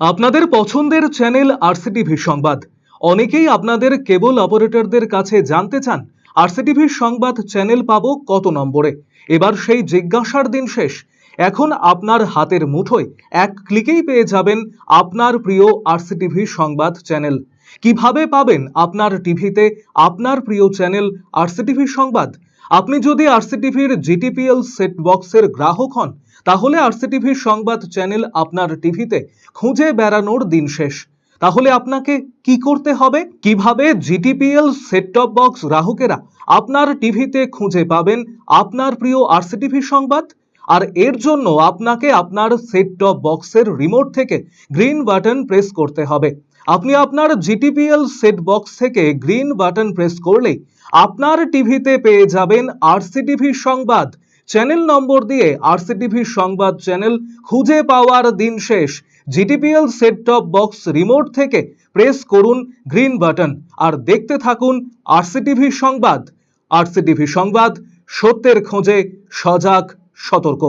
আপনাদের পছন্দের channel RCTV সংবাদ। অনেকেই আপনাদের কেবল অপারেটরদের কাছে জানতে চান আরসিটিভির সংবাদ চ্যানেল পাব কত নম্বরে। এবার সেই জিজ্ঞাসার দিন শেষ। এখন আপনার হাতের মুঠোয় এক ক্লিকেই পেয়ে যাবেন আপনার প্রিয় আরসিটিভি সংবাদ চ্যানেল। কীভাবে পাবেন আপনার টিভিতে আপনার প্রিয় চ্যানেল আরসিটিভি সংবাদ? আপনি যদি আরসিটিভির জিটিপিএল সেট বক্সের গ্রাহক হন, তাহলে আরসিটিভির সংবাদ চ্যানেল আপনার টিভিতে খুঁজে বেড়ানোর দিন শেষ। তাহলে আপনাকে কি করতে হবে? কীভাবে জিটিপিএল সেট টপ বক্স গ্রাহকেরা আপনার টিভিতে খুঁজে পাবেন আপনার প্রিয় আরসিটিভি সংবাদ? আর এর জন্য আপনাকে আপনার সেট টপ বক্সের রিমোট থেকে গ্রিন বাটন প্রেস করতে হবে। আপনি আপনার জিটিপিএল সেট বক্স থেকে গ্রিন বাটন প্রেস করলেই আপনার টিভিতে পেয়ে যাবেন আরসিটিভি সংবাদ। চ্যানেল নম্বর দিয়ে আরসিটিভি সংবাদ চ্যানেল খুঁজে পাওয়ার দিন শেষ। GTPL set top box remote থেকে প্রেস করুন গ্রিন বাটন আর দেখতে থাকুন আরসিটিভি সংবাদ। আরসিটিভি সংবাদ সত্যের খোঁজে সজাগ সতর্ক।